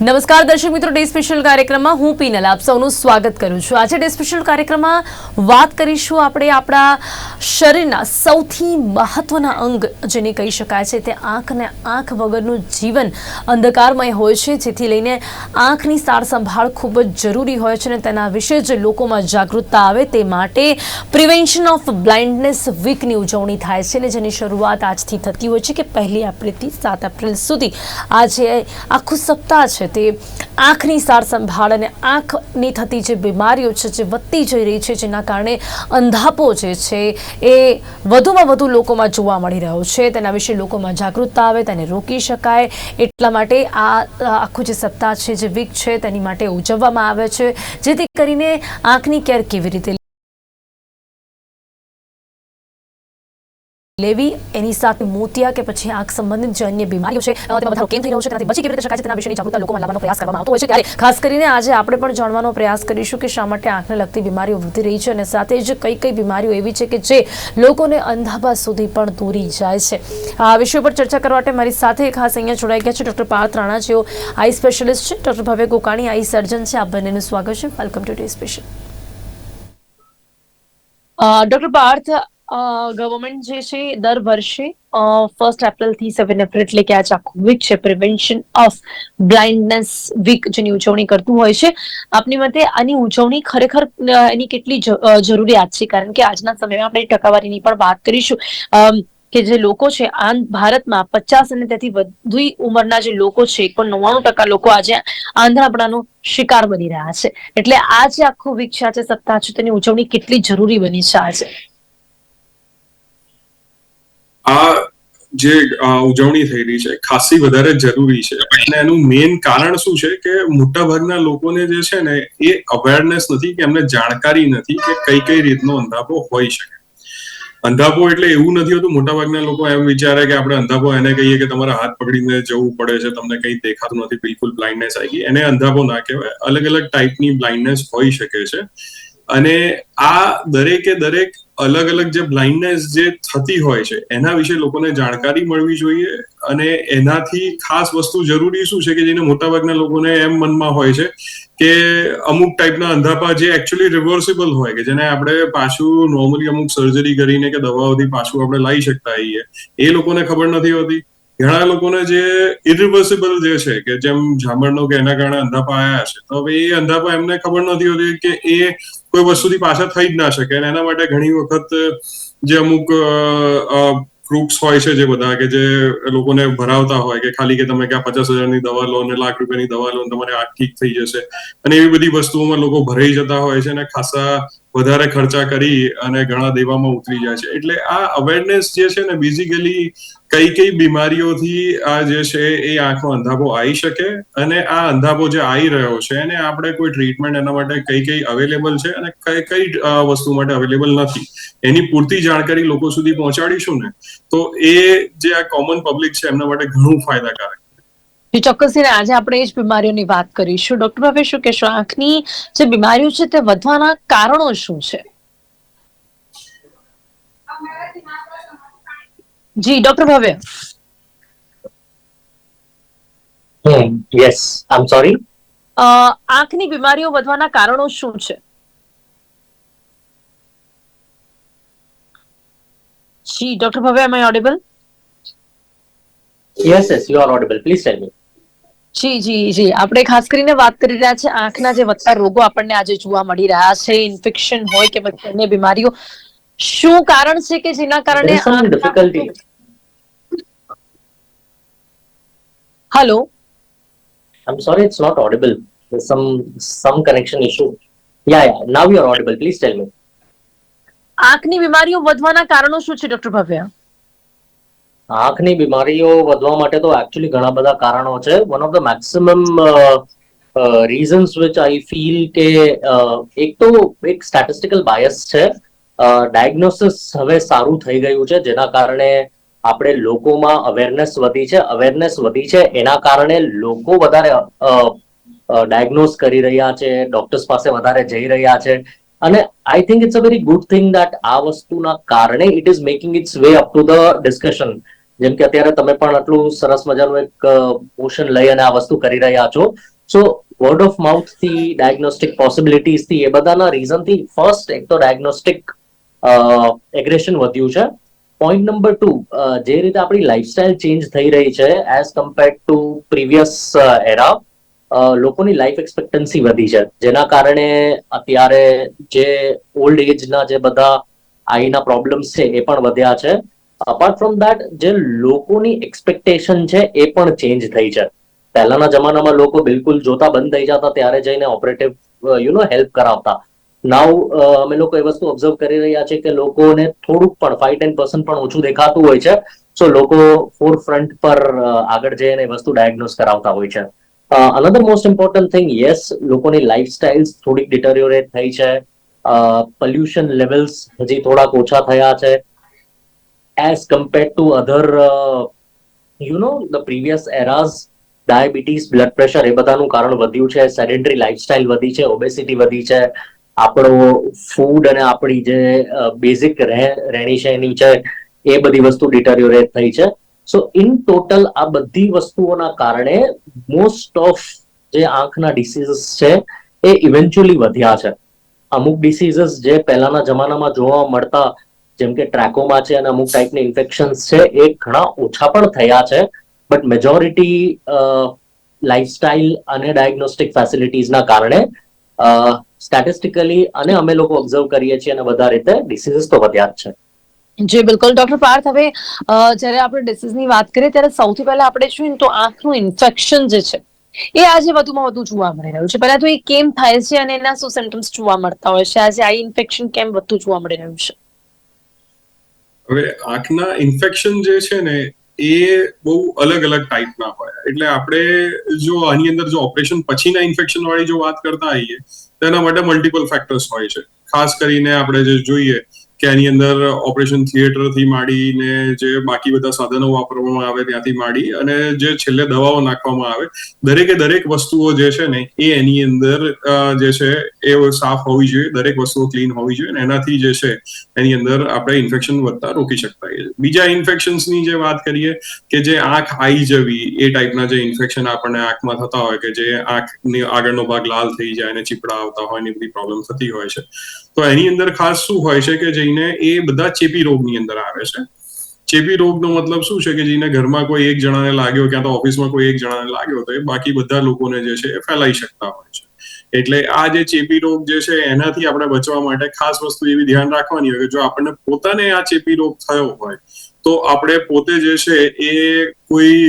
નમસ્કાર દર્શક મિત્રો, ડે સ્પેશિયલ કાર્યક્રમમાં હું પીનલ આપ સૌનું સ્વાગત કરું છું. આજે ડે સ્પેશિયલ કાર્યક્રમમાં વાત કરીશું આપણે આપણા શરીરના સૌથી મહત્વના અંગ જેને કહી શકાય છે. તે આંખને આંખ વગરનું જીવન અંધકારમય હોય છે, જેથી લઈને આંખની સાર સંભાળ ખૂબ જ જરૂરી હોય છે અને તેના વિશે જ લોકોમાં જાગૃતતા આવે તે માટે પ્રિવેન્શન ઓફ બ્લાઇન્ડનેસ વીકની ઉજવણી થાય છે અને જેની શરૂઆત આજથી થતી હોય છે કે પહેલી એપ્રિલથી સાત એપ્રિલ સુધી. આજે આખું સપ્તાહ છે તે આંખની સાર સંભાળ અને આંખની થતી જે બીમારીઓ છે, જે વધતી જઈ રહી છે, જેના કારણે અંધાપો જે છે, એ વધુમાં વધુ લોકોમાં જોવા મળી રહ્યો છે. તેના વિશે લોકોમાં જાગૃતતા આવે, તેને રોકી શકાય. એટલા માટે આ આખું જે સપ્તાહ છે, જે વીક છે, તેની માટે ઉજવવામાં આવે છે. જેથી કરીને આંખની કેર કેવી રીતે લેવી, એની સાથે મોતિયા કે પછી આંખ સંબંધિત જે અન્ય બીમારીઓ છે, તેમાં વધારો કેમ થઈ રહ્યો છે, તેનાથી બચી કેવી રીતે શકાય છે, તેના વિશેની જાગૃતતા લોકોમાં લાવવાનો પ્રયાસ કરવામાં આવતો હોય છે. ત્યારે ખાસ કરીને આજે આપણે પણ જાણવાનો પ્રયાસ કરીશું કે શા માટે આંખને લગતી બીમારીઓ વધી રહી છે અને સાથે જ કઈ કઈ બીમારીઓ એવી છે કે જે લોકોને અંધાપા સુધી પણ દોરી જાય છે. આ વિષય પર ચર્ચા કરવા માટે મારી સાથે ખાસ અહીંયા જોડાઈ ગયા છે ડૉક્ટર પાર્થ રાણા. જેઓ આઈ સ્પેશિયલિસ્ટ છે, ડૉક્ટર ભવ્ય ગોકાણી, આઈ સર્જન છે. આપ બંનેનું સ્વાગત છે. Welcome today special. Doctor Parth government જે છે, દર વર્ષે ફર્સ્ટ એપ્રિલથી સેવન એપ્રિલ એટલે કે આજ આખું વીક છે પ્રિવેન્શન ઓફ બ્લાઇન્ડનેસ વીક જેની ઉજવણી કરતું હોય છે. આપની મતે આની ઉજવણી ખરેખર એની કેટલી જરૂરિયાત છે? કારણ કે આજના સમયમાં આપણે ટકાવારીની પણ વાત કરીશું. કે જે લોકો છે, આ ભારતમાં પચાસ અને તેથી વધુ ઉંમરના જે લોકો છે, એક પણ નવ્વાણું ટકા લોકો આજે આંધળાપણાનો શિકાર બની રહ્યા છે. એટલે આ જે આખું વીક છે સપ્તાહ છે, તેની ઉજવણી કેટલી જરૂરી બની છે આજે? આ જે ઉજવણી થઈ રહી છે, ખાસી વધારે જરૂરી છે. અને એનું મેઇન કારણ શું છે કે મોટાભાગના લોકોને જે છે ને, એ અવેરનેસ નથી કે એમને જાણકારી નથી કે કઈ કઈ રીતનો અંધાપો હોઈ શકે. અંધાપો એટલે એવું નથી હોતું, મોટાભાગના લોકો એમ વિચારે કે આપણે અંધાપો એને કહીએ કે તમારા હાથ પકડીને જવું પડે છે, તમને કઈ દેખાતું નથી, બિલકુલ બ્લાઇન્ડનેસ આવી ગઈ. એને અંધાપો ના કહેવાય. અલગ અલગ ટાઈપની બ્લાઇન્ડનેસ હોઈ શકે છે. અને આ દરેકે દરેક અલગ અલગ જે બ્લાઇન્ડનેસ જે થતી હોય છે, એના વિશે લોકોને જાણકારી મળવી જોઈએ અને એનાથી ખાસ વસ્તુ જરૂરી શું છે કે જેને મોટાભાગના લોકોને એમ મનમાં હોય છે કે અમુક ટાઈપના અંધાપા જે એકચ્યુઅલી રિવર્સિબલ હોય કે જેને આપણે પાછું નોર્મલી અમુક સર્જરી કરીને કે દવાઓથી પાછું આપણે લાવી શકતા હોઈએ, એ લોકોને ખબર નથી હોતી. ઘણા લોકોને જે ઇરિવર્સિબલ જે છે કે જેમ ઝામરનો કે એના કારણે અંધાપા આવ્યા છે તો હવે એ અંધાપા એમને ખબર નથી હોતી કે એ કોઈ વસ્તુથી પાછા થઈ જ ના શકે. અને એના માટે ઘણી વખત જે અમુક ગ્રુપ્સ હોય છે જે બધા કે જે લોકોને ભરાવતા હોય કે ખાલી કે તમે કે પચાસ હજારની દવા લો અને લાખ રૂપિયાની દવા લો તમારે આ ઠીક થઈ જશે. અને એવી બધી વસ્તુઓમાં લોકો ભરાઈ જતા હોય છે અને ખાસા વધારે ખર્ચા કરી અને ઘણા દેવામાં ઉતરી જાય છે. એટલે આ અવેરનેસ જે છે ને બેઝિકલી કઈ કઈ બીમારીઓથી આ જે છે એ આંખનો અંધાપો આવી શકે અને આ અંધાપો જે આવી રહ્યો છે એને આપણે કોઈ ટ્રીટમેન્ટ એના માટે કઈ કઈ અવેલેબલ છે અને કઈ કઈ વસ્તુ માટે અવેલેબલ નથી. એની પૂરતી જાણકારી લોકો સુધી પહોંચાડીશું ને, તો એ જે આ કોમન પબ્લિક છે એમના માટે ઘણું ફાયદાકારક. જે ચોક્કસ આજે આપણે એ જ બીમારીઓની વાત કરીશું. ડોક્ટર ભાવે શું કહેશો? આંખની જે બીમારીઓ છે તે વધવાના કારણો શું છે? જી doctor Bhavya. Yes I'm sorry. Uh, આંખની બીમારીઓ વધવાના કારણો શું છે? જી doctor Bhavya am I audible yes yes you are audible please tell me જી જી જી. આપણે ખાસ કરીને વાત કરી રહ્યા છે આંખના જે વધતા રોગો આપણને આજે જોવા મળી રહ્યા છે ઇન્ફેક્શન હોય કે પછી અન્ય બીમારીઓ. શું કારણ છે કે જેના કારણે is hello I'm sorry, it's not audible. There's some some connection issue. Yeah, yeah. Now you're audible. Please tell me. આંખની બીમારીઓ વધવાના કારણો શું છે ડોક્ટર ભવ્ય આંખની બીમારીઓ વધવા માટે તો એકચ્યુઅલી ઘણા બધા કારણો છે one of the maximum reasons which I feel કે એક તો એક સ્ટેટિસ્ટિકલ બાયસ છે ડાયગ્નોસિસ હવે સારું થઈ ગયું છે જેના કારણે આપણે લોકોમાં અવેરનેસ વધી છે અવેરનેસ વધી છે, એના કારણે લોકો વધારે ડાયગ્નોઝ કરી રહ્યા છે ડોક્ટર્સ પાસે વધારે જઈ રહ્યા છે. અને I think it's a very good thing that આ વસ્તુના કારણે it is making its way up to the discussion જેમ કે અત્યારે તમે પણ આટલું સરસ મજાનું એક પોર્શન લઈ અને આ વસ્તુ કરી રહ્યા છો. સો વર્ડ ઓફ માઉથથી ડાયગ્નોસ્ટિક પોસિબિલિટીઝથી, એ બધાના રીઝનથી ફર્સ્ટ એક તો ડાયગ્નોસ્ટિક એગ્રેશન વધ્યું છે. પોઈન્ટ નંબર ટુ જે રીતે આપણી લાઈફસ્ટાઈલ ચેન્જ થઈ રહી છે as compared to previous era લોકોની લાઈફ એક્સપેક્ટન્સી વધી છે. જેના કારણે અત્યારે જે ઓલ્ડ એજના જે બધા આઈના પ્રોબ્લેમ્સ છે, એ પણ વધ્યા છે. અપાર્ટ ફ્રોમ દેટ જે લોકોની એક્સપેક્ટેશન છે, એ પણ ચેન્જ થઈ છે. પહેલાના જમાનામાં લોકો બિલકુલ જોતા બંધ થઈ જતા, ત્યારે જઈને ઓપરેટિવ યુ નો હેલ્પ કરાવતા. નાવ અમે લોકો એ વસ્તુ ઓબ્ઝર્વ કરી રહ્યા છે કે લોકોને થોડુંક પણ ફાઈવ ટેન પર્સન્ટ પણ ઓછું દેખાતું હોય છે. સો લોકો ફોર ફ્રન્ટ પર આગળ જઈને વસ્તુ ડાયગ્નોઝ કરાવતા હોય છે. Another most important thing yes લોકોની લાઈફસ્ટાઈલ થોડીક ડિટરિયોરેટ થઈ છે. પોલ્યુશન લેવલ્સ હજી થોડાક ઓછા થયા છે. As compared to other you know the previous eras diabetes blood pressure એ બધાનું કારણ વધ્યું છે. સેડેન્ટરી લાઈફસ્ટાઈલ વધી છે. ઓબેસિટી વધી છે. આપણો ફૂડ અને આપણી જે બેઝિક રહેણી શહેણી છે, એ બધી વસ્તુ ડિટરિયોરેટ થઈ છે. સો ઇન ટોટલ આ બધી વસ્તુઓના કારણે મોસ્ટ ઓફ જે આંખના ડિસીઝીસ છે, એ ઇવેન્ચ્યુઅલી વધ્યા છે. અમુક ડિસીઝીસ જે પહેલાના જમાનામાં જોવા મળતા, જેમ કે ટ્રેકોમાં છે અને અમુક ટાઈપની ઇન્ફેક્શન્સ છે, એ ઘણા ઓછા પણ થયા છે. બટ મેજોરિટી લાઈફસ્ટાઈલ અને ડાયગ્નોસ્ટિક ફેસિલિટીઝના કારણે સ્ટેટિસ્ટિકલી અને અમે લોકો ઓબ્ઝર્વ કરીએ છીએ અને વધારે રીતે ડિસીઝીસ તો વધ્યા જ છે. જી બિલકુલ. ડોક્ટર પાર્થ હવે જ્યારે આપણે ડિસીઝની વાત કરીએ ત્યારે સૌથી પહેલા આપણે જોઈએ ને તો આંખનું ઇન્ફેક્શન જે છે એ આજે વધુમાં વધુ જોવા મળી રહ્યું છે. પહેલા તો એ કેમ થાય છે અને એના શું સિમ્ટમ્સ જોવા મળતા હોય છે? આજે આઈ ઇન્ફેક્શન કેમ વધુ જોવા મળી રહ્યું છે? હવે આંખના ઇન્ફેક્શન જે છે ને એ બહુ અલગ અલગ ટાઈપના હોય. એટલે આપણે જો આની અંદર જો ઓપરેશન પછીના ઇન્ફેક્શન વાળી જો વાત કરતા આવીએ તો એના માટે મલ્ટિપલ ફેક્ટર્સ હોય છે. ખાસ કરીને આપણે જે જોઈએ કે આની અંદર ઓપરેશન થિયેટરથી માંડીને જે બાકી બધા સાધનો વાપરવામાં આવે ત્યાંથી માંડી અને જે છેલ્લે દવાઓ નાખવામાં આવે, દરેકે દરેક વસ્તુઓ જે છે ને, એ એની અંદર જે છે, એ સાફ હોવી જોઈએ, દરેક વસ્તુઓ ક્લીન હોવી જોઈએ અને એનાથી જે છે, એની અંદર આપણે ઇન્ફેક્શન વધતા રોકી શકતા હોઈએ. બીજા ઇન્ફેક્શન્સની જે વાત કરીએ કે જે આંખ આઈ જવી, એ ટાઈપના જે ઇન્ફેક્શન આપણને આંખમાં થતા હોય કે જે આંખની આગળનો ભાગ લાલ થઈ જાય અને ચીપડા આવતા હોય ને બધી પ્રોબ્લેમ થતી હોય છે. તો એની અંદર ખાસ શું હોય છે કે જઈને એ બધા ચેપી રોગની અંદર આવે છે. ચેપી રોગનો મતલબ શું છે કે જેને ઘરમાં કોઈ એક જણાને લાગ્યો, ક્યાં તો ઓફિસમાં કોઈ એક જણાને લાગ્યો, તો એ બાકી બધા લોકોને જે છે એ ફેલાઈ શકતા હોય છે. એટલે આ જે ચેપી રોગ જે છે એનાથી આપણે બચવા માટે ખાસ વસ્તુ એવી ધ્યાન રાખવાની હોય કે જો આપણને પોતાને આ ચેપી રોગ થયો હોય, તો આપણે પોતે જે છે એ કોઈ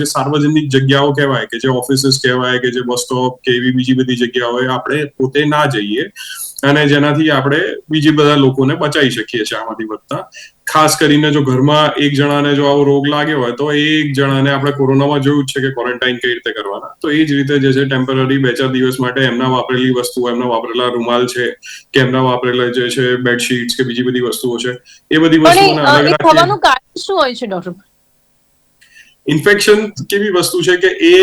જે સાર્વજનિક જગ્યાઓ કહેવાય કે જે ઓફિસીસ કહેવાય કે જે બસ સ્ટોપ કે એવી બીજી બધી જગ્યાઓએ આપણે પોતે ના જઈએ. અને જેનાથી આપણે બીજી બધા લોકોને બચાવી શકીએ છીએ આમાંથી વધતા ખાસ કરીને જો ઘરમાં એક જણાને જો આવો રોગ લાગ્યો હોય તો એક જણાને આપણે કોરોનામાં જોયું જ છે કે ક્વોરન્ટાઇન કઈ રીતે કરવાના. તો એ જ રીતે જે છે ટેમ્પરરી બે ચાર દિવસ માટે એમના વાપરેલી વસ્તુઓ એમના વાપરેલા રૂમાલ છે કે એમના વાપરેલા જે છે બેડશીટ્સ કે બીજી બધી વસ્તુઓ છે એ બધી વસ્તુઓને અલગ રાખીએ. શું હોય છે ડોક્ટર ઇન્ફેક્શન કેવી વસ્તુ છે કે એ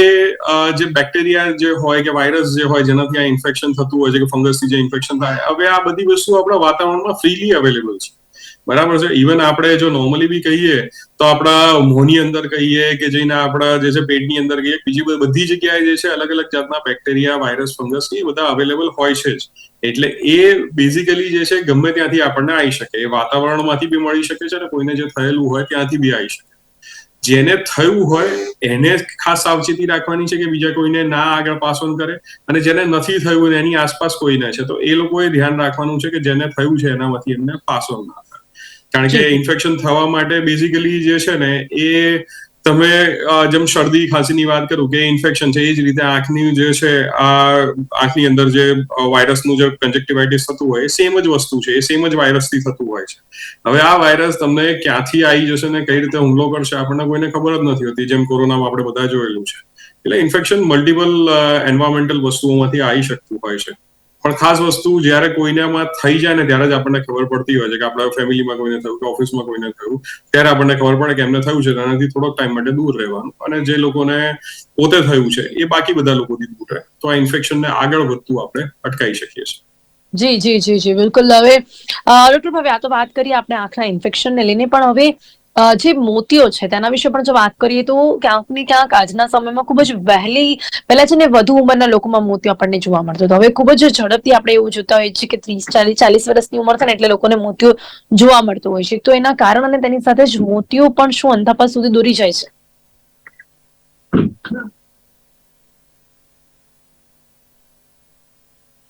જે બેક્ટેરિયા જે હોય કે વાયરસ જે હોય, જેનાથી આ ઇન્ફેક્શન થતું હોય છે કે ફંગસથી જે ઇન્ફેક્શન થાય, હવે આ બધી વસ્તુ આપણા વાતાવરણમાં ફ્રીલી અવેલેબલ છે. બરાબર છે? ઇવન આપણે જો નોર્મલી બી કહીએ, તો આપણા મોંની અંદર કહીએ કે જઈને આપણા જે છે પેટની અંદર કહીએ, બીજી બધી- જગ્યાએ જે છે અલગ અલગ જાતના બેક્ટેરિયા, વાયરસ, ફંગસ એ બધા અવેલેબલ હોય છે જ. એટલે એ બેઝિકલી જે છે ગમે ત્યાંથી આપણને આવી શકે. એ વાતાવરણમાંથી બી મળી શકે છે અને કોઈને જે થયેલું હોય ત્યાંથી બી આવી શકે. જેને થયું હોય એને ખાસ સાવચેતી રાખવાની છે કે બીજા કોઈને ના આગળ પાસ ઓન કરે અને જેને નથી થયું હોય એની આસપાસ કોઈને છે. તો એ લોકોએ ધ્યાન રાખવાનું છે કે જેને થયું છે એનામાંથી એમને પાસ ઓન ના થાય. કારણ કે ઇન્ફેક્શન થવા માટે બેઝિકલી જે છે ને એ તમે જેમ શરદી ખાંસીની વાત કરું કે ઇન્ફેક્શન છે, એ જ રીતે આંખની જે છે, આ આંખની અંદર જે વાયરસનું જે કન્જેક્ટિવાઇટિસ થતું હોય, એ સેમ જ વસ્તુ છે, એ સેમ જ વાયરસથી થતું હોય છે. હવે આ વાયરસ તમને ક્યાંથી આવી જશે ને કઈ રીતે હુમલો કરશે, આપણને કોઈને ખબર જ નથી હોતી, જેમ કોરોનામાં આપણે બધા જોયેલું છે. એટલે ઇન્ફેક્શન મલ્ટિપલ એન્વાયરમેન્ટલ વસ્તુઓમાંથી આવી શકતું હોય છે. પણ ખાસ વસ્તુ જ્યારે કોઈનામાં થઈ જાય ને ત્યારે જ આપણને ખબર પડતી હોય છે કે આપણા ફેમિલીમાં કોઈને થયું કે ઓફિસમાં કોઈને થયું, ત્યારે આપણને ખબર પડે કે એમને થયું છે એનાથી થોડોક ટાઈમ માટે દૂર રહેવાનું. અને જે લોકોને પોતે થયું છે, એ બાકી બધા લોકોથી દૂર રહે. તો આ ઇન્ફેક્શનને આગળ વધતું આપણે અટકાવી શકીએ છીએ. જી જી જી જી, બિલકુલ. હવે ડોક્ટર હવે આ તો વાત કરીએ આપણે આંખના ઇન્ફેક્શનને લઈને. પણ હવે જે મોતીઓ છે તેના વિશે પણ જો વાત કરીએ તો ક્યાંક ને ક્યાંક આજના સમયમાં ખૂબ જ વહેલી પહેલા છે ને વધુ ઉંમરના લોકોમાં મોતિયો આપણને જોવા મળતો હતો. હવે ખૂબ જ ઝડપથી આપણે એવું જોતા હોઈએ છીએ કે ત્રીસ ચાલીસ ચાલીસ વર્ષની ઉંમર થાય ને એટલે લોકોને મોતિયો જોવા મળતો હોય છે. તો એના કારણ અને તેની સાથે જ મોતિયો પણ શું અંધાપા સુધી દોરી જાય છે?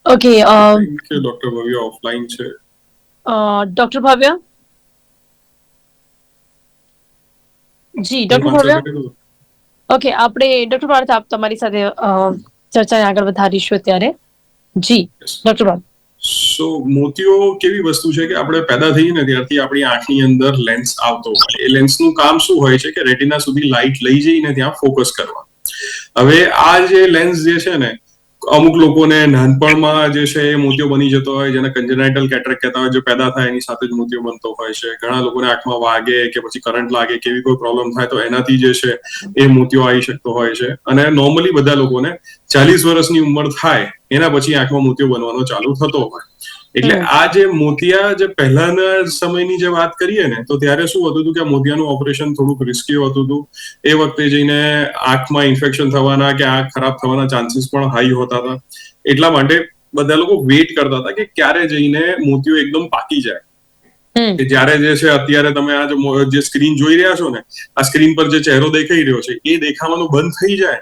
ઓકે ડોક્ટર ભવ્ય ઓફલાઈન છે. ડોક્ટર ભવ્ય? જી ડોક્ટર ભવ્ય? ઓકે આપણે ડોક્ટર પાર્થ આપ તમારી સાથે ચર્ચાને આગળ વધારીશું અત્યારે. જી. ડોક્ટર પાર્થ. સો મોતિયો કેવી વસ્તુ છે કે આપણે પેદા થઈએ ને ત્યારથી આપણી આંખની અંદર લેન્સ આવતો હોય એ લેન્સનું કામ શું હોય છે કે રેટિના સુધી લાઇટ લઈ જઈને ત્યાં ફોકસ કરવા હવે આ જે લેન્સ જે છે ને અમુક લોકોને નાનપણમાં જે છે એ મોતિયો બની જતો હોય, જેને કન્જનાઇટલ કેટરેક કહેતા હોય, જે પેદા થાય, એની સાથે જ મોતિયો બનતો હોય છે. ઘણા લોકોને આંખમાં વાગે કે પછી કરંટ લાગે, કે એવી કોઈ પ્રોબ્લેમ થાય, તો એનાથી જે છે એ મોતિયો આવી શકતો હોય છે. અને નોર્મલી બધા લોકોને ચાલીસ વર્ષની ઉંમર થાય, એના પછી આંખમાં મોતિયો બનવાનો ચાલુ થતો હોય. એટલે આ જે મોતિયા જે પહેલાના સમયની જે વાત કરીએ ને તો ત્યારે શું હતું હતું કે મોતિયાનું ઓપરેશન થોડુંક રિસ્કી હતું હતું. એ વખતે જઈને આંખમાં ઇન્ફેક્શન થવાના કે આંખ ખરાબ થવાના ચાન્સીસ પણ હાઈ હોતા હતા. એટલા માટે બધા લોકો વેઇટ કરતા હતા કે ક્યારે જઈને મોતિયો એકદમ પાકી જાય. કે જ્યારે જે છે અત્યારે તમે આ જે જે સ્ક્રીન જોઈ રહ્યા છો ને આ સ્ક્રીન પર જે ચહેરો દેખાઈ રહ્યો છે એ દેખાવાનું બંધ થઈ જાય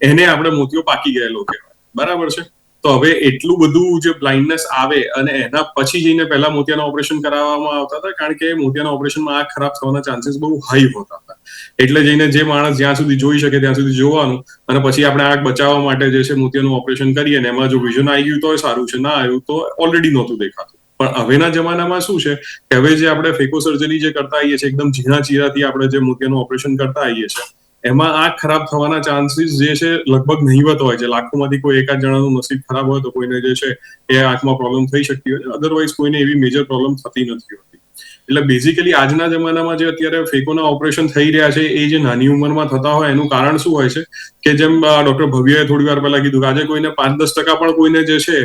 એને આપણે મોતિયો પાકી ગયેલો કહેવાય. બરાબર છે? તો હવે એટલું બધું જે બ્લાઇન્ડનેસ આવે અને એના પછી જઈને પહેલા મોતિયાના ઓપરેશન કરાવવામાં આવતા હતા, કારણ કે મોતિયાના ઓપરેશનમાં આ ખરાબ થવાના ચાન્સીસ બહુ હાઈ હોતા હતા. એટલે જઈને જે માણસ જ્યાં સુધી જોઈ શકે ત્યાં સુધી જોવાનું અને પછી આપણે આંખ બચાવવા માટે જે છે મોતિયાનું ઓપરેશન કરીએ ને એમાં જો વિઝન આવી ગયું તો સારું છે, ના આવ્યું તો ઓલરેડી નહોતું દેખાતું. પણ હવેના જમાનામાં શું છે કે હવે જે આપણે ફેકો સર્જરી જે કરતા આવીએ છીએ, એકદમ ઝીણા ચીરાથી આપણે જે મોતિયાનું ઓપરેશન કરતા આવીએ છીએ એમાં આ ખરાબ થવાના ચાન્સીસ જે છે લગભગ નહીવત હોય છે. લાખોમાંથી કોઈ એકાદ જણાનું નસીબ ખરાબ હોય તો કોઈને જે છે એ આંખમાં પ્રોબ્લેમ થઈ શકતી હોય. અધરવાઇઝ કોઈને એવી મેજર પ્રોબ્લેમ થતી નથી હોતી. એટલે બેઝિકલી આજના જમાનામાં જે અત્યારે ફેકોના ઓપરેશન થઈ રહ્યા છે, એ જે નાની ઉંમરમાં થતા હોય એનું કારણ શું હોય છે? કે જેમ ડોક્ટર ભવ્યએ થોડી વાર પહેલા કીધું કે આજે કોઈને પાંચ દસ ટકા પણ કોઈને જે છે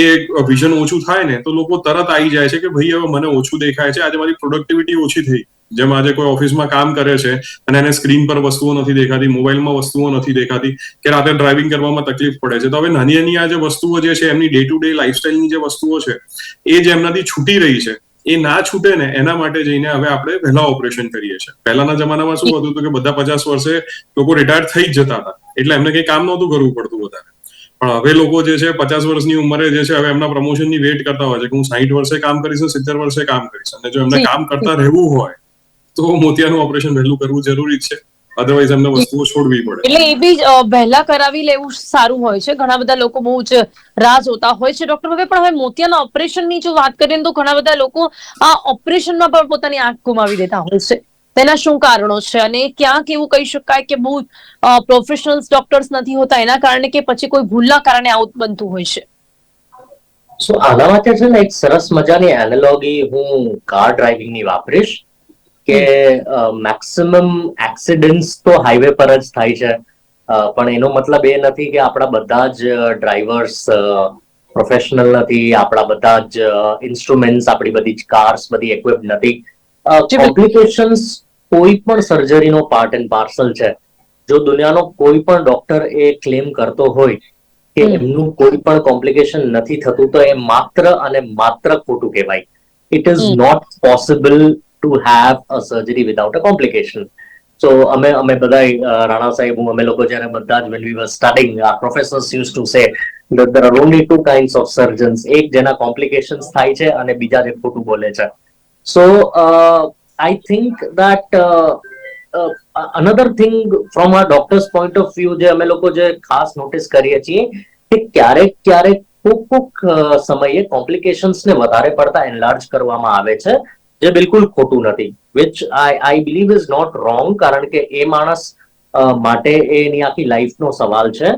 એ વિઝન ઓછું થાય ને, તો લોકો તરત આવી જાય છે કે ભાઈ હવે મને ઓછું દેખાય છે, આજે મારી પ્રોડક્ટિવિટી ઓછી થઈ. જેમ આજે કોઈ ઓફિસમાં કામ કરે છે અને એને સ્ક્રીન પર વસ્તુઓ નથી દેખાતી મોબાઈલમાં વસ્તુઓ નથી દેખાતી કે રાતે ડ્રાઇવિંગ કરવામાં તકલીફ પડે છે. તો હવે નાની નાની આ જે વસ્તુઓ જે છે એમની ડે ટુ ડે લાઈફસ્ટાઈલની જે વસ્તુઓ છે એ જે એમનાથી છૂટી રહી છે એ ના છૂટે ને એના માટે જઈને હવે આપણે પહેલા ઓપરેશન કરીએ છીએ. પહેલાના જમાનામાં શું હતું કે બધા પચાસ વર્ષે લોકો રિટાયર થઈ જ જતા હતા. એટલે એમને કંઈ કામ નહોતું કરવું પડતું વધારે. પણ હવે લોકો જે છે પચાસ વર્ષની ઉંમરે જે છે હવે એમના પ્રમોશનની વેટ કરતા હોય છે કે હું સાહીઠ વર્ષે કામ કરીશ સિત્તેર વર્ષે કામ કરીશ. અને જો એમને કામ કરતા રહેવું હોય તો મોતિયાનું ઓપરેશન વહેલું કરવું જરૂરી છે. અધરવાઇઝ એમને વસ્તુઓ છોડવી પડે. એટલે એ બી વહેલા કરાવી લેવું સારું હોય છે. ઘણા બધા લોકો બહુ જ રાહ જોતા હોય છે ડોક્ટર હવે પણ હવે મોતિયાના ઓપરેશનની જો વાત કરીએ તો ઘણા બધા લોકો આ ઓપરેશનમાં પણ પોતાની આંખ ગુમાવી દેતા હોય છે. તેના શું કારણો છે? અને ક્યાંક એવું કહી શકાય કે બહુ પ્રોફેશનલ્સ ડોક્ટર્સ નથી હોતા. એના કારણે કે પછી કોઈ ભૂલના કારણે આવું બનતું હોય છે. સો આના માટે છે ને એક સરસ મજાની એનાલોગી હું કાર ડ્રાઇવિંગની વાપરીશ. કે મેક્સિમમ એક્સિડન્ટ્સ તો હાઈવે પર જ થાય છે. પણ એનો મતલબ એ નથી કે આપણા બધા જ ડ્રાઈવર્સ પ્રોફેશનલ નથી. આપણા બધા જ ઇન્સ્ટ્રુમેન્ટ્સ આપણી બધી જ કાર્સ બધી equipped નથી. કોમ્પ્લિકેશન્સ કોઈ પણ સર્જરીનો પાર્ટ એન્ડ પાર્સલ છે. જો દુનિયાનો કોઈ પણ ડોક્ટર એ ક્લેમ કરતો હોય કે એમનું કોઈ પણ કોમ્પ્લિકેશન નથી થતું તો એ માત્ર અને માત્ર ખોટું કહેવાય. It is not possible to have a surgery without a complication so અમે અમે બધા રાણા સાહેબ, હું, અમે લોકો જ્યારે બધા જ we were studying, our professors used to say that there are only two kinds of surgeons, એક જેના કોમ્પ્લિકેશન્સ થાય છે અને બીજા જે ખોટું બોલે છે. So I think that another thing from આ ડોક્ટર્સ પોઈન્ટ ઓફ વ્યૂ જે અમે લોકો જે ખાસ નોટિસ કરીએ છીએ, કે ક્યારેક ક્યારેક કોક કોક સમયે કોમ્પ્લિકેશન્સ ને વધારે પડતા એનલાર્જ કરવામાં આવે છે. જે બિલકુલ ખોટું નથી which I I believe is not wrong કારણ કે એ માણસ માટે એની આખી લાઈફનો સવાલ છે.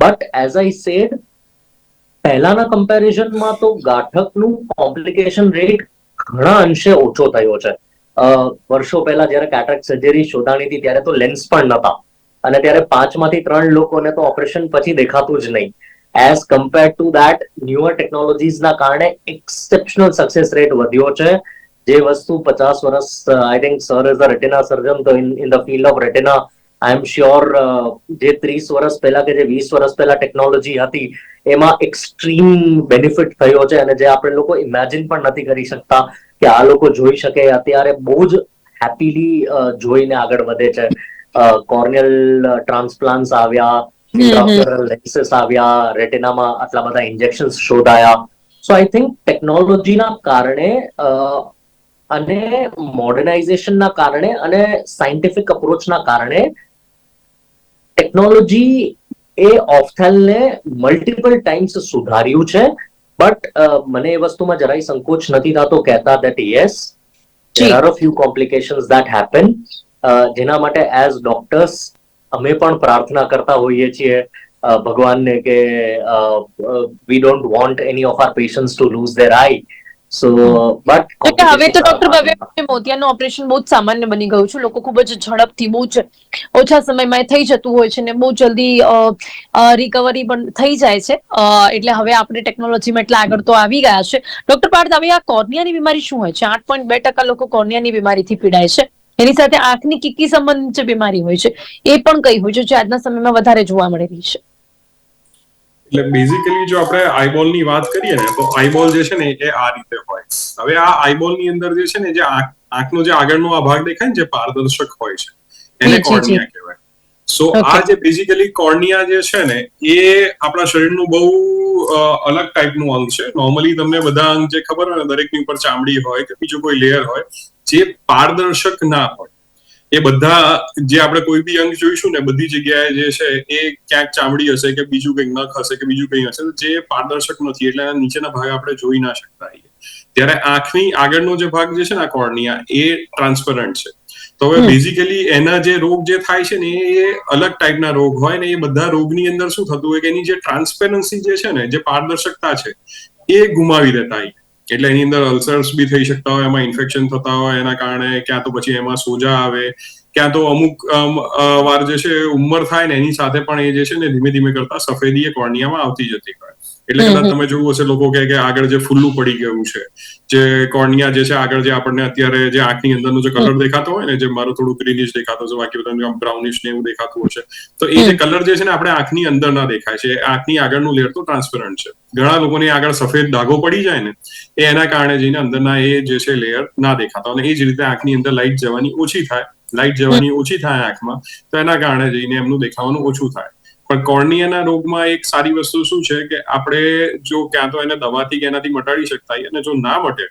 બટ એઝ આઈ સેડ પહેલાના કમ્પેરિઝનમાં તો ગાંઠકનું કોમ્પ્લિકેશન રેટ ઘણા અંશે ઓછો થયો છે. વર્ષો પહેલા જ્યારે કેટરેક્ટ સર્જરી શોધાણી હતી, ત્યારે તો લેન્સ પણ નતા અને ત્યારે પાંચમાંથી ત્રણ લોકોને તો ઓપરેશન પછી દેખાતું જ નહીં. As compare to that newer ટેકનોલોજીસના કારણે એક્સેપ્શનલ સક્સેસ રેટ વધ્યો છે. જે વસ્તુ પચાસ વર્ષ I think sir as a retina surgeon તો in the field of retina I am sure જે ત્રીસ વર્ષ પહેલા કે જે વીસ વર્ષ પહેલા ટેકનોલોજી હતી એમાં એક્સ્ટ્રીમ બેનિફિટ થયો છે અને જે આપણે લોકો ઇમેજિન પણ નથી કરી શકતા કે આ લોકો જોઈ શકે. અત્યારે બહુ જ હેપીલી જોઈને આગળ વધે છે. કોર્નિયલ ટ્રાન્સપ્લાન્ટ આવ્યા હમ. આવ્યા રેટિનામાં આટલા બધા ઇન્જેક્શન્સ શોધાયા. સો આઈ થિંક ટેકનોલોજીના કારણે અને મોડર્નાઇઝેશનના કારણે અને સાયન્ટિફિક અપ્રોચના કારણે ટેકનોલોજી એ ઓફથેલને મલ્ટિપલ ટાઈમ્સ સુધાર્યું છે. બટ મને એ વસ્તુમાં જરાય સંકોચ નથી થતો કહેતા that yes there are a few complications that happen. જેના માટે એઝ ડોક્ટર્સ અમે પણ પ્રાર્થના કરતા હોઈએ છીએ ભગવાનને કે we don't want any of our patients to lose their eyesight but હવે તો ડોક્ટર ભવ્ય મોતિયાનું ઓપરેશન બહુ જ સામાન્ય બની ગયું છે. લોકો ખૂબ જ ઝડપથી બહુ જ ઓછા સમયમાં થઈ જતું હોય છે ને બહુ જલ્દી રિકવરી પણ થઈ જાય છે. એટલે હવે આપણે ટેકનોલોજીમાં એટલા આગળ તો આવી ગયા છે. ડોક્ટર પાર્થ હવે આ કોર્નિયાની બીમારી શું હોય છે? આઠ પોઈન્ટ બે ટકા લોકો કોર્નિયાની બીમારીથી પીડાય છે. એની સાથે આંખની કીકી સંબંધિત જે બીમારી હોય છે એ પણ કઈ હોય છે જે આજના સમયમાં વધારે જોવા મળી રહી છે. એટલે બેઝિકલી જો આપણે આઈબોલની વાત કરીએ ને તો આઈબોલ જે છે ને એ આ રીતે હોય. હવે આ આઈબોલની અંદર જે છે ને જે આંખ- આંખનો જે આગળનો આ ભાગ દેખાય ને જે પારદર્શક હોય છે એને કોર્નિયા કહેવાય. સો આ જે બેઝિકલી કોર્નિયા જે છે ને એ આપણા શરીરનું બહુ અલગ ટાઈપનું અંગ છે. નોર્મલી તમને બધા અંગ જે ખબર હોય ને દરેકની ઉપર ચામડી હોય કે બીજું કોઈ લેયર હોય જે પારદર્શક ના હોય. એ બધા જે આપણે કોઈ બી અંગ જોઈશું ને બધી જગ્યાએ જે છે એ ક્યાંક ચામડી હશે કે બીજું કંઈક નખ હશે કે બીજું કંઈ હશે જે પારદર્શક નથી એટલે એના નીચેના ભાગ આપણે જોઈ ના શકતા હોઈએ ત્યારે આંખની આગળનો જે ભાગ જે છે ને કોર્નિયા એ ટ્રાન્સપરન્ટ છે. તો હવે. બેઝિકલી એના જે રોગ જે થાય છે ને એ અલગ ટાઈપના રોગ હોય ને એ બધા રોગની અંદર શું થતું હોય કે એની જે ટ્રાન્સપેરન્સી જે છે ને જે પારદર્શકતા છે એ ગુમાવી દેતા હોય એટલે એની અંદર અલ્સર્સ બી થઈ શકતા હોય, એમાં ઇન્ફેક્શન થતા હોય, એના કારણે ક્યાં તો પછી એમાં સોજા આવે, ક્યાં તો અમુક વાર જે છે ઉંમર થાય ને એની સાથે પણ એ જે છે ને ધીમે ધીમે કરતા સફેદી એ કોર્નિયામાં આવતી જતી હોય. એટલે કદાચ તમે જોયું હશે લોકો કે આગળ જે ફૂલ્લું પડી ગયું છે જે કોર્નિયા જે છે આગળ જે આપણને અત્યારે જે આંખની અંદરનો જે કલર દેખાતો હોય ને જે મારો થોડું ગ્રીનિશ દેખાતો છે બાકી બધાને બ્રાઉનિશ ને એવું દેખાતું હશે તો એ જે કલર જે છે ને આપણે આંખની અંદર ના દેખાય છે આંખની આગળનું લેયર તો ટ્રાન્સપરન્ટ છે. ઘણા લોકોની આગળ સફેદ ડાઘો પડી જાય ને એ એના કારણે જઈને અંદરના એ જે છે લેયર ના દેખાતા અને એ જ રીતે આંખની અંદર લાઇટ જવાની ઓછી થાય લાઇટ જવાની ઓછી થાય આંખમાં તો એના કારણે જઈને એમનું દેખાવાનું ઓછું થાય. પણ કોર્નિયાના રોગમાં એક સારી વસ્તુ શું છે કે આપણે જો ક્યાં તો એને દવાથી કે એનાથી મટાડી શકતા હોઈએ અને જો ના મટે,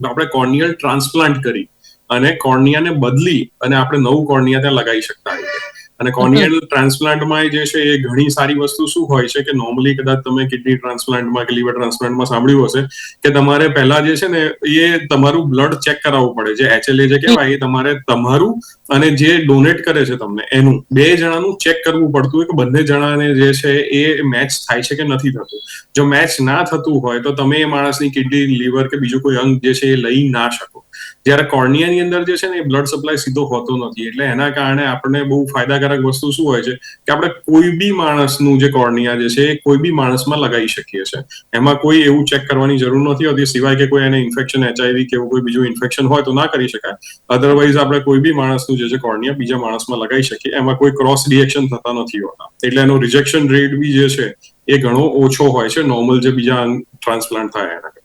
તો આપણે કોર્નિયલ ટ્રાન્સપ્લાન્ટ કરી અને કોર્નિયાને બદલી અને આપણે નવું કોર્નિયા ત્યાં લગાવી શકતા હોઈએ. અને કોર્નિયલ ટ્રાન્સપ્લાન્ટમાં જે છે એ ઘણી સારી વસ્તુ શું હોય છે કે નોર્મલી કદાચ તમે કિડની ટ્રાન્સપ્લાન્ટમાં કે લીવર ટ્રાન્સપ્લાન્ટમાં સાંભળ્યું હશે કે તમારે પહેલા જે છે ને એ તમારું બ્લડ ચેક કરાવવું પડે જે એચએલએ જે કહેવાય એ તમારે તમારું અને જે ડોનેટ કરે છે તમને એનું બે જણાનું ચેક કરવું પડતું હોય કે બંને જણાને જે છે એ મેચ થાય છે કે નથી થતું. જો મેચ ના થતું હોય તો તમે એ માણસની કિડની લીવર કે બીજું કોઈ અંગ જે છે એ લઈ ના શકો. જ્યારે કોર્નિયાની અંદર જે છે ને એ બ્લડ સપ્લાય સીધો હોતો નથી. એટલે એના કારણે આપણને બહુ ફાયદાકારક વસ્તુ શું હોય છે કે આપણે કોઈ બી માણસનું જે કોર્નિયા જે છે એ કોઈ બી માણસમાં લગાવી શકીએ છીએ એમાં કોઈ એવું ચેક કરવાની જરૂર નથી હોતી, સિવાય કે કોઈ એને ઇન્ફેક્શન એચઆઈવી કે એવું કોઈ બીજું ઇન્ફેક્શન હોય તો ના કરી શકાય. અધરવાઇઝ આપણે કોઈ બી માણસનું જે છે કોર્નિયા બીજા માણસમાં લગાવી શકીએ. એમાં કોઈ ક્રોસ રિએક્શન થતા નથી હોતા. એટલે એનો રિજેક્શન રેટ બી જે છે એ ઘણો ઓછો હોય છે. નોર્મલ જે બીજા ટ્રાન્સપ્લાન્ટ થાય એના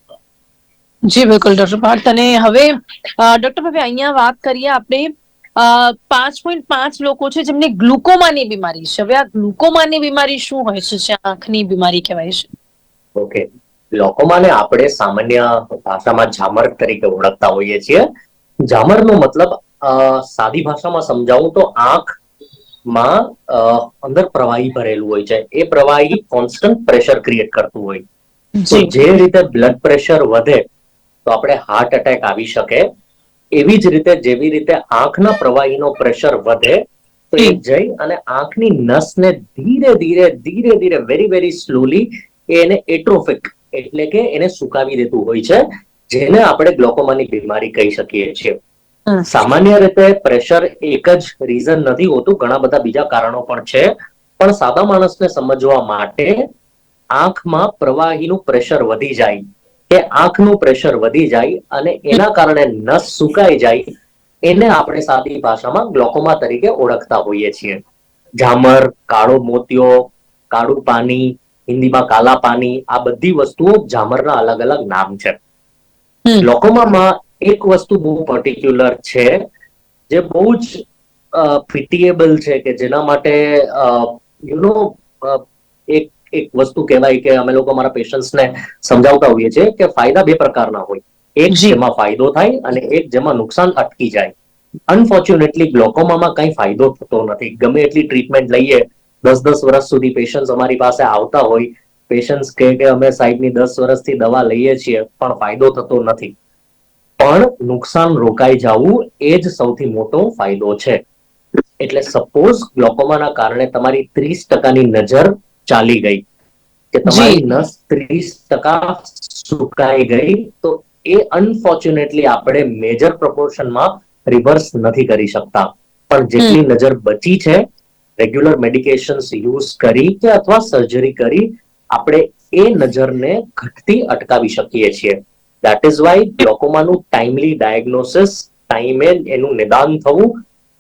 જી બિલકુલ ડોક્ટર ભારત અને હવે ડોક્ટર ભાઈ અહીંયા વાત કરીએ આપણે પાંચ પોઈન્ટ પાંચ લોકો છે જેમને ગ્લુકોમાની બીમારી છે. હવે આ ગ્લુકોમાની બીમારી શું હોય છે? જે આંખની બીમારી કહેવાય છે. ઓકે. લોકોમાંને આપણે સામાન્ય ભાષામાં જામર તરીકે ઓળખતા હોઈએ છીએ. જામરનો મતલબ સાદી ભાષામાં સમજાવું તો આંખમાં અ, અંદર પ્રવાહી ભરેલું હોય છે. એ પ્રવાહી કોન્સ્ટન્ટ પ્રેશર ક્રિએટ કરતું હોય. જે. રીતે બ્લડ પ્રેશર વધે તો આપણે હાર્ટ એટેક આવી શકે. એવી જ રીતે જેવી રીતે આંખના પ્રવાહીનો પ્રેશર વધે તો એ. જઈ અને આંખની નસને ધીરે ધીરે ધીરે ધીરે વેરી વેરી સ્લોલી એને એટ્રોફિક એટલે કે એને સુકાવી દેતું હોય છે જેને આપણે ગ્લોકોમાની બીમારી કહી શકીએ છીએ. સામાન્ય રીતે પ્રેશર એક જ રીઝન નથી હોતું ઘણા બધા બીજા કારણો પણ છે. પણ સાદા માણસને સમજવા માટે આંખમાં પ્રવાહીનું પ્રેશર વધી જાય. કે આંખનું પ્રેશર વધી જાય અને એના કારણે નસ સુકાઈ જાય એને આપણે સાદી ભાષામાં ગ્લોકોમા તરીકે ઓળખતા હોઈએ છીએ ઝામર કાળો મોતિયો કાળું પાણી હિન્દીમાં કાલા પાણી આ બધી વસ્તુઓ ઝામરના અલગ અલગ નામ છે. ગ્લોકોમામાં એક વસ્તુ બહુ પર્ટિક્યુલર છે જે બહુ જ પિટિએબલ છે કે જેના માટે યુ નો એક એક વસ્તુ કહેવાય કે અમે લોકો અમારા પેશન્ટ્સને સમજાવતા હોઈએ છીએ કે ફાયદા બે પ્રકારના હોય. એક જેમાં ફાયદો થાય અને એક જેમાં નુકસાન અટકી જાય. અનફોર્ચ્યુનેટલી ગ્લોકોમામાં કઈ ફાયદો થતો નથી. ગમે એટલી ટ્રીટમેન્ટ લઈએ દસ દસ વર્ષ સુધી પેશન્ટ્સ અમારી પાસે આવતા હોય પેશન્ટ્સ કહે કે અમે સાહેબની દસ વર્ષથી દવા લઈએ છીએ પણ ફાયદો થતો નથી. પણ નુકસાન રોકાઈ જવું એ જ સૌથી મોટો ફાયદો છે. એટલે સપોઝ ગ્લોકોમાના કારણે તમારી ત્રીસ ટકાની નજર ચાલી ગઈ કે તમારી નસ ત્રીસ ટકા સુકાઈ ગઈ તો એ અનફોર્ચ્યુનેટલી આપણે મેજર પ્રપોર્શનમાં રિવર્સ નથી કરી શકતા. પણ જેટલી નજર બચી છે રેગ્યુલર મેડિકેશન્સ યુઝ કરી કે અથવા સર્જરી કરી આપણે એ નજરને ઘટતી અટકાવી શકીએ છીએ. દેટ ઇઝ વાય ગ્લોકોમાનું ટાઈમલી ડાયગ્નોસિસ ટાઈમે એનું નિદાન થવું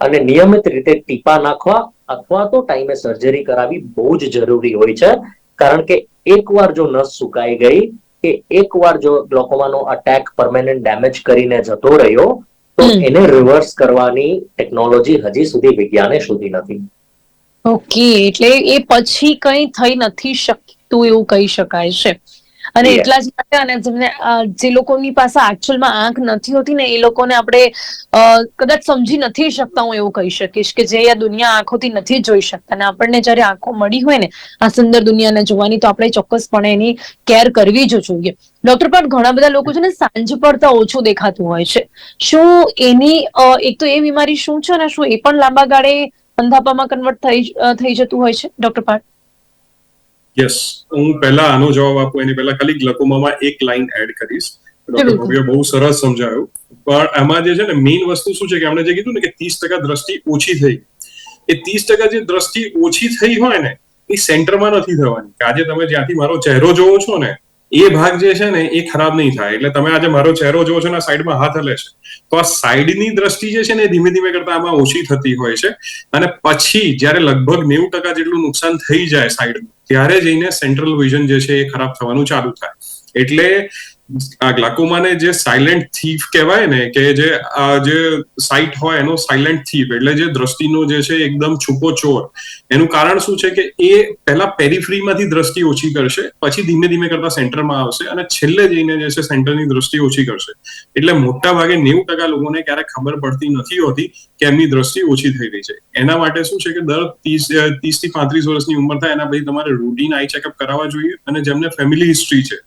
અને નિયમિત રીતે ટીપા નાખવા અથવા તો ટાઈમે સર્જરી કરાવી બહુ જ જરૂરી હોય છે. કારણ કે એકવાર જો નસ સુકાઈ ગઈ કે એકવાર જો ગ્લોકોમાનો અટેક પરમેનન્ટ ડેમેજ કરીને જતો રહ્યો તો એને રિવર્સ કરવાની ટેકનોલોજી હજી સુધી વિજ્ઞાને શોધી નથી. ઓકે એટલે એ પછી કંઈ થઈ નથી શકતું એવું કહી શકાય છે. અને એટલા જ માટે અને જેમને જે લોકોની પાસે એકચ્યુઅલમાં આંખ નથી હોતી ને એ લોકોને આપણે કદાચ સમજી નથી શકતા હું એવું કહી શકીશ કે જે આ દુનિયા આંખોથી નથી જોઈ શકતા. અને આપણને જ્યારે આંખો મળી હોય ને આ સુંદર દુનિયાને જોવાની તો આપણે ચોક્કસપણે એની કેર કરવી જ જોઈએ. ડોક્ટર પણ ઘણા બધા લોકો છે ને સાંજ પડતા ઓછું દેખાતું હોય છે. શું એની એક તો એ બીમારી શું છે અને શું એ પણ લાંબા ગાળે અંધાપામાં કન્વર્ટ થઈ થઈ જતું હોય છે? ડોક્ટર પાર્ટ યસ હું પહેલા આનો જવાબ આપું એની પહેલા ખાલી ગ્લકોમામાં એક લાઈન એડ કરીશ. ડોક્ટર ભવ્ય બહુ સરસ સમજાયું. પણ એમાં જે છે ને મેઇન વસ્તુ શું છે કે એમણે જે કીધું ને કે ત્રીસ ટકા દ્રષ્ટિ ઓછી થઈ. એ ત્રીસ ટકા જે દ્રષ્ટિ ઓછી થઈ હોય ને એ સેન્ટરમાં નથી થવાની. કે આજે તમે જ્યાંથી મારો ચહેરો જોવો છો ને એ ભાગ જે છે ને, એ ખરાબ નહીં થાય. એટલે તમે આજે મારો ચહેરો જોવો છો ને સાઈડમાં હાથ હલે છે. તો આ સાઈડની દ્રષ્ટિ જે છે ને ધીમે ધીમે કરતા આમાં ઓછી થતી હોય છે. અને પછી જ્યારે લગભગ નેવું ટકા જેટલું નુકસાન થઈ જાય સાઈડનું ત્યારે જઈને સેન્ટ્રલ વિઝન જે છે એ ખરાબ થવાનું ચાલુ થાય. એટલે આ ગ્લાકોમાને જે સાયલેન્ટ થીફ કહેવાય ને, કે જે, આ જે સાઇટ હોય એનો સાયલેન્ટ થીફ એટલે જે દ્રષ્ટિનો જે છે એકદમ છુપો ચોર. એનું કારણ શું છે કે એ પહેલા પેરીફ્રીમાંથી દ્રષ્ટિ ઓછી કરશે, પછી ધીમે ધીમે કરતા સેન્ટરમાં આવશે અને છેલ્લે જઈને જે છે સેન્ટરની દ્રષ્ટિ ઓછી કરશે. એટલે મોટા ભાગે નેવું ટકા લોકોને ક્યારેક ખબર પડતી નથી હોતી કે એમની દ્રષ્ટિ ઓછી થઈ રહી છે. એના માટે શું છે કે દર ત્રીસ ત્રીસથી પાંત્રીસ વર્ષની ઉંમર થાય એના પછી તમારે રૂટીન આઈ ચેકઅપ કરાવવા જોઈએ અને જેમને ફેમિલી હિસ્ટ્રી છે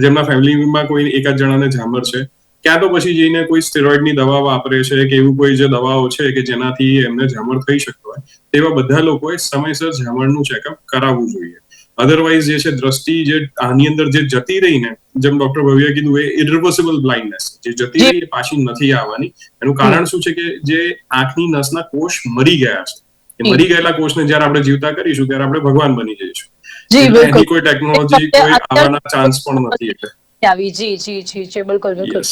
જેમના ફેમિલીમાં કોઈ એકાદ જણાને ઝામર છે, ક્યાં તો પછી જઈને કોઈ સ્ટેરોઇડની દવા વાપરે છે, કે એવું કોઈ જે દવાઓ છે કે જેનાથી એમને ઝામર થઈ શકતો હોય, તેવા બધા લોકોએ સમયસર ઝામરનું ચેકઅપ કરાવવું જોઈએ. અધરવાઇઝ જે છે, દ્રષ્ટિ જે આની અંદર જે જતી રહી ને, જેમ ડોક્ટર ભવ્ય કીધું, એ ઇરિવર્સિબલ બ્લાઇન્ડનેસ જે જતી રહી પાછી નથી આવવાની. એનું કારણ શું છે કે જે આંખની નસના કોષ મરી ગયા છે. મરી ગયેલા કોષને જ્યારે આપણે જીવતા કરીશું, ત્યારે આપણે ભગવાન બની જઈશું. જી બિલકુલ. કોઈ ટેકનોલોજી કોઈ આવવાના ચાન્સ પણ નથી એટલે. આવી. જી જી જી જી બિલકુલ બિલકુલ.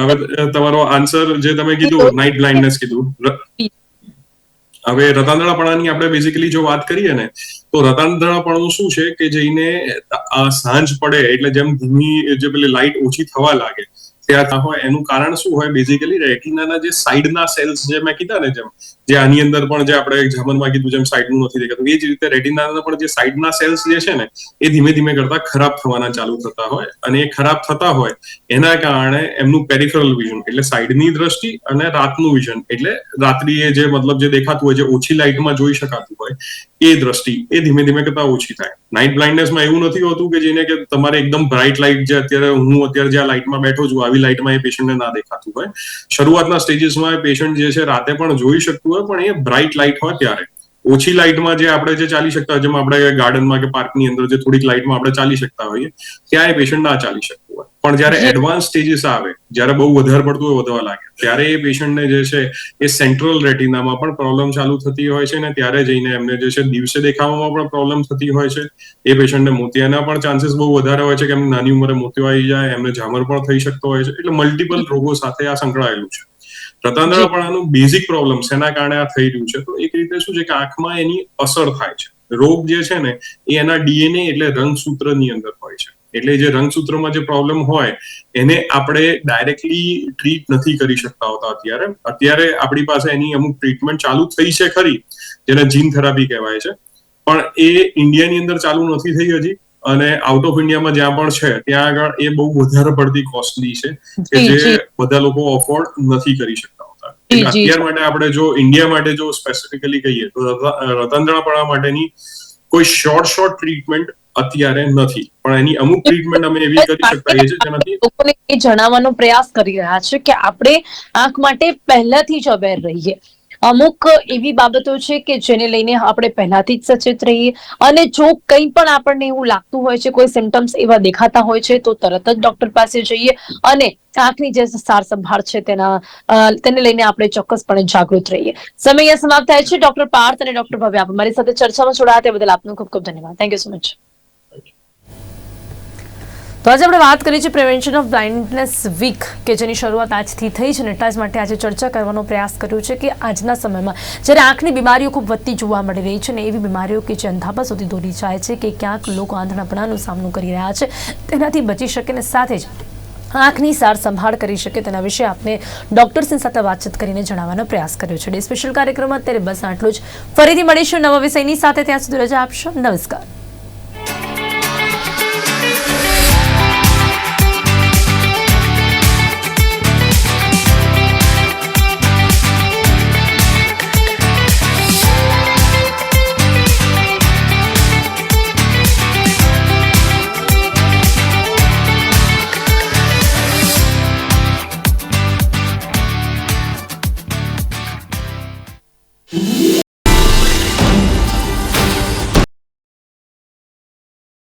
હવે તમારો આન્સર જે તમે કીધું નાઇટ બ્લાઇન્ડનેસ કીધું. હવે રતાંતરણાપણાની આપણે બેઝિકલી જો વાત કરીએ ને તો રતાંતરણાપણું શું છે કે જઈને આ સાંજ પડે એટલે જેમ ધીમી જે પેલી લાઇટ ઓછી થવા લાગે ત્યાં હોય એનું કારણ શું હોય? બેઝિકલી રેટિનાના જે સાઈડના સેલ્સ જે મેં કીધા ને જેમ જે આની અંદર પણ જે આપણે જામનમાં કીધું જેમ સાઈડનું નથી દેખાતું, એ જ રીતે રેટિનાના પણ જે સાઈડના સેલ્સ જે છે ને, એ ધીમે ધીમે કરતા ખરાબ થવાના ચાલુ થતા હોય અને એ ખરાબ થતા હોય, એના કારણે એમનું પેરિફરલ વિઝન એટલે સાઈડની દ્રષ્ટિ અને રાતનું વિઝન એટલે રાત્રિએ જે મતલબ જે દેખાતું હોય, જે ઓછી લાઇટમાં જોઈ શકાતું હોય, એ દ્રષ્ટિ એ ધીમે ધીમે કરતા ઓછી થાય. નાઇટ બ્લાઇન્ડનેસમાં એવું નથી હોતું કે જેને કે તમારે એકદમ બ્રાઇટ લાઇટ જે અત્યારે હું અત્યારે જે આ લાઇટમાં બેઠો છું, આવી લાઇટમાં એ પેશન્ટને ના દેખાતું હોય. શરૂઆતના સ્ટેજીસમાં પેશન્ટ જે છે રાતે પણ જોઈ શકતું હોય પણ એ બ્રાઇટ લાઇટ હોય ત્યારે. ઓછી લાઇટમાં જે આપણે જે ચાલી શકતા હોય જેમ આપણે ગાર્ડનમાં કે પાર્કની અંદર જે થોડીક લાઇટમાં આપણે ચાલી શકતા હોઈએ ત્યાં એ પેશન્ટ ના ચાલી શકતું હોય. પણ જ્યારે એડવાન્સ સ્ટેજીસ આવે જ્યારે બહુ વધારે પડતું હોય વધવા લાગે ત્યારે એ પેશન્ટને જે છે એ સેન્ટ્રલ રેટિનામાં પણ પ્રોબ્લેમ ચાલુ થતી હોય છે ને ત્યારે જઈને એમને જે છે દિવસે દેખાવામાં પણ પ્રોબ્લેમ થતી હોય છે. એ પેશન્ટને મોતિયાના પણ ચાન્સીસ બહુ વધારે હોય છે કે એમને નાની ઉંમરે મોતિયો આવી જાય એમને ઝામર પણ થઈ શકતો હોય છે. એટલે મલ્ટિપલ રોગો સાથે આ સંકળાયેલું છે. રતાંતરા પણ આનું બેઝિક પ્રોબ્લેમ એના કારણે આ થઈ રહ્યું છે? તો એક રીતે શું છે કે આંખમાં એની અસર થાય છે. રોગ જે છે ને, એ એના ડીએનએ એટલે રંગસૂત્રની અંદર હોય છે. એટલે જે રંગસૂત્રમાં જે પ્રોબ્લેમ હોય, એને આપણે ડાયરેક્ટલી ટ્રીટ નથી કરી શકતા હોતા અત્યારે. અત્યારે આપણી પાસે એની અમુક ટ્રીટમેન્ટ ચાલુ થઈ છે ખરી, જેને જીન થેરાપી કહેવાય છે. પણ એ ઇન્ડિયાની અંદર ચાલુ નથી થઈ હજી. અને આઉટ ઓફ ઇન્ડિયામાં જ્યાં પણ છે ત્યાં આગળ એ બહુ વધારે પડતી કોસ્ટલી છે કે જે બધા લોકો અફોર્ડ નથી કરી શકતા હોતા. અત્યાર માટે આપણે જો ઇન્ડિયા માટે જો સ્પેસિફિકલી કહીએ તો રતા- રતાંતરાપણા માટેની કોઈ શોર્ટ શોર્ટ ટ્રીટમેન્ટ અત્યારે નથી. પણ એની અમુક ટ્રીટમેન્ટ અમે એવી કરી શકતા છીએ જેનાથી લોકોને એ જણાવવાનો પ્રયાસ કરી રહ્યા છે કે આપણે આંખ માટે પહેલાથી જ અવેર રહીએ. અમુક એવી બાબતો છે કે જેને લઈને આપણે પહેલાથી જ સચેત રહીએ અને જો કંઈ પણ આપણને એવું લાગતું હોય છે, કોઈ સિમ્ટમ્સ એવા દેખાતા હોય છે, તો તરત જ ડોક્ટર પાસે જઈએ અને આંખની જે સાર સંભાળ છે તેના તેને લઈને આપણે ચોક્કસપણે જાગૃત રહીએ. સમય સમાપ્ત થાય છે. ડોક્ટર પાર્થ અને ડોક્ટર ભવ્ય, આપ મારી સાથે ચર્ચામાં જોડાયા તે બદલ આપનું ખૂબ ખૂબ ધન્યવાદ. થેન્ક યુ સો મચ તો આજે આપણે વાત કરી છે પ્રિવેન્શન ઓફ બ્લાઇન્ડનેસ વીક કે જેની શરૂઆત આજથી થઈ છે અને એટલા જ માટે આજે ચર્ચા કરવાનો પ્રયાસ કર્યો છે કે આજના સમયમાં જ્યારે આંખની બીમારીઓ ખૂબ વધતી જોવા મળી રહી છે ને એવી બીમારીઓ કે જે અંધાપા સુધી દોરી જાય છે કે ક્યાંક લોકો આંધળાપણાનો સામનો કરી રહ્યા છે, તેનાથી બચી શકે ને સાથે જ આંખની સાર સંભાળ કરી શકે તેના વિશે આપણે ડૉક્ટર્સની સાથે વાતચીત કરીને જણાવવાનો પ્રયાસ કર્યો છે. ડે સ્પેશિયલ કાર્યક્રમમાં અત્યારે બસ આટલું જ. ફરીથી મળીશું નવા વિષયની સાથે. ત્યાં સુધી રજા આપશો. નમસ્કાર.